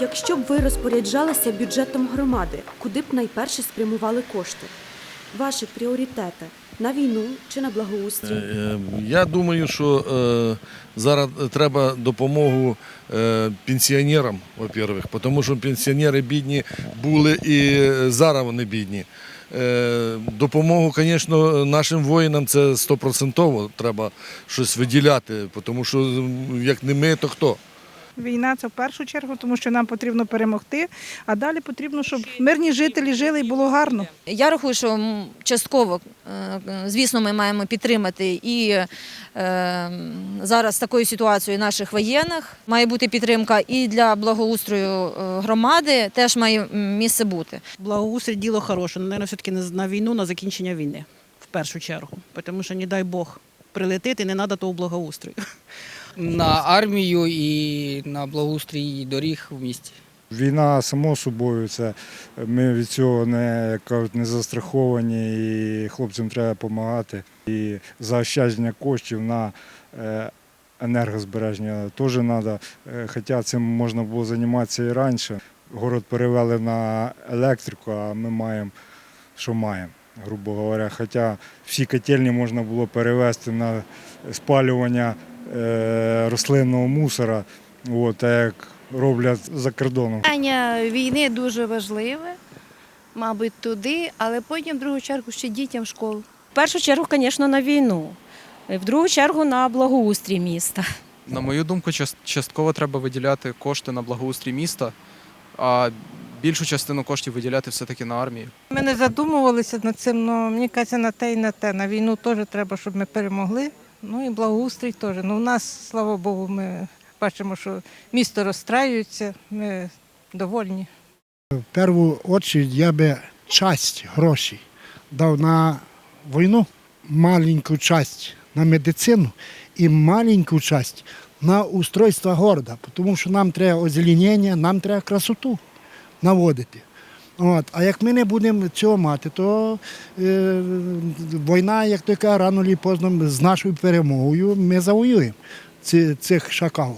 Якщо б ви розпоряджалися бюджетом громади, куди б найперше спрямували кошти? Ваші пріоритети на війну чи на благоустрій? Е, Я думаю, що е, зараз треба допомогу е, пенсіонерам, во-первых, тому що пенсіонери бідні були і зараз вони бідні. Е, Допомогу, звісно, нашим воїнам це стопроцентово треба щось виділяти, тому що як не ми, то хто? Війна це в першу чергу, тому що нам потрібно перемогти, а далі потрібно, щоб мирні жителі жили і було гарно. Я рахую, що частково, е, звісно, ми маємо підтримати і е, зараз такою ситуацією наших воєнних. Має бути підтримка і для благоустрою е, громади теж має місце бути. Благоустрій діло хороше, але, мабуть, все-таки не на війну, на закінчення війни в першу чергу. Тому що, не дай Бог, прилетити, не треба того благоустрою. На армію і на благоустрій доріг в місті. Війна, само собою, це ми від цього не кажуть, не застраховані, і хлопцям треба допомагати. І заощадження коштів на е, енергозбереження теж треба. Хоча цим можна було займатися і раніше. Город перевели на електрику, а ми маємо, що маємо, грубо говоря. Хоча всі котельні можна було перевести на спалювання рослинного мусора, от, як роблять за кордоном. Питання війни дуже важливе, мабуть, туди, але потім в другу чергу ще дітям в школу. В першу чергу, звісно, на війну, в другу чергу на благоустрій міста. На мою думку, частково треба виділяти кошти на благоустрій міста, а більшу частину коштів виділяти все-таки на армію. Ми не задумувалися над цим, але мені кажеться, на те і на те. На війну теж треба, щоб ми перемогли. Ну і благоустрій теж. Ну, у нас, слава Богу, ми бачимо, що місто розстраюється, ми довольні. В першу очередь я би часть грошей дав на війну, маленьку часть на медицину і маленьку часть на устройство города, тому що нам треба озеленення, нам треба красоту наводити. От. А як ми не будемо цього мати, то е, війна, як така, рано чи поздно з нашою перемогою ми завоюємо цих шакалів.